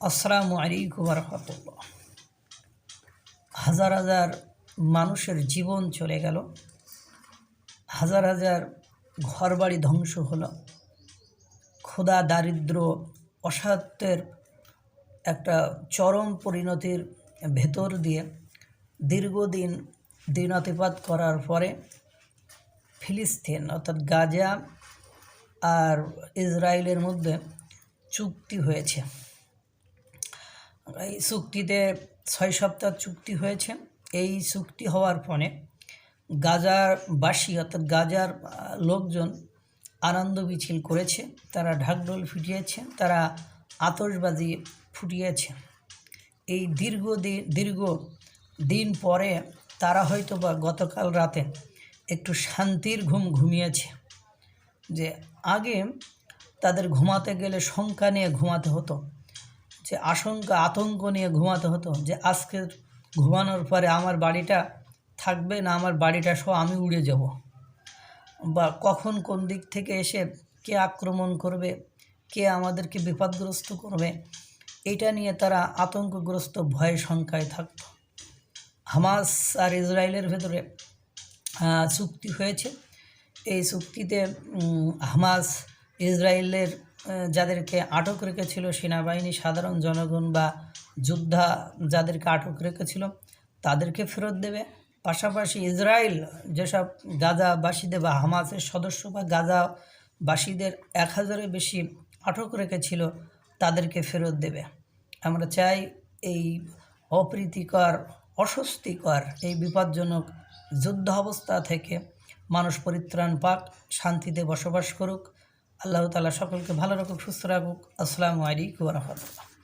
আসসালামু আলাইকুম রহমতুল্লাহ। হাজার হাজার মানুষের জীবন চলে গেল। হাজার হাজার ঘরবাড়ি ধ্বংস হলো। ক্ষুধা, দারিদ্র অসাধ্যের একটা চরম পরিণতির ভেতর দিয়ে দীর্ঘদিন দিনাতিপাত করার পরে ফিলিস্তিন অর্থাৎ গাজা আর ইসরায়েলের মধ্যে চুক্তি হয়েছে। এই চুক্তিতে ছয় সপ্তাহ চুক্তি হয়েছে। এই চুক্তি হওয়ার ফলে গাজারবাসী অর্থাৎ গাজার লোকজন আনন্দ মিছিল করেছে। তারা ঢাকঢোল ফুটিয়েছে, তারা আতশবাজি ফুটিয়েছে। এই দীর্ঘ দিন দীর্ঘ দিন পরে তারা হয়তো বা গতকাল রাতে একটু শান্তির ঘুম ঘুমিয়েছে। যে আগে তাদের ঘুমাতে গেলে শঙ্কা নিয়ে ঘুমাতে হতো। যে আশঙ্কা, আতঙ্ক নিয়ে ঘুমাতে হতো যে আজকে ঘুমানোর পরে আমার বাড়িটা থাকবে না, আমার বাড়িটা সহ আমি উড়ে যাব। বা কখন কোন দিক থেকে এসে কে আক্রমণ করবে, কে আমাদেরকে বিপদগ্রস্ত করবে, এটা নিয়ে তারা আতঙ্কগ্রস্ত ভয়ে শঙ্কায় থাকতো। হামাস আর ইসরায়েলের ভেতরে চুক্তি হয়েছে। এই চুক্তিতে হামাস ইসরায়েলের যাদেরকে আটক রেখেছিল সেনাবাহিনী, সাধারণ জনগণ বা যোদ্ধা যাদেরকে আটক রেখেছিল, তাদেরকে ফেরত দেবে। পাশাপাশি ইসরায়েল যেসব গাজাবাসীদের বা হামাসের সদস্য বা গাজাবাসীদের এক হাজারের বেশি আটক রেখেছিল, তাদেরকে ফেরত দেবে। আমরা চাই এই অপ্রীতিকর, অস্বস্তিকর, এই বিপজ্জনক যুদ্ধ অবস্থা থেকে মানুষ পরিত্রাণ পাক, শান্তিতে বসবাস করুক। আল্লাহ তালা সকলকে ভালো রকম সুস্থ রাখুক। আসসালামু আলাইকুম রহমতুল্লাহ।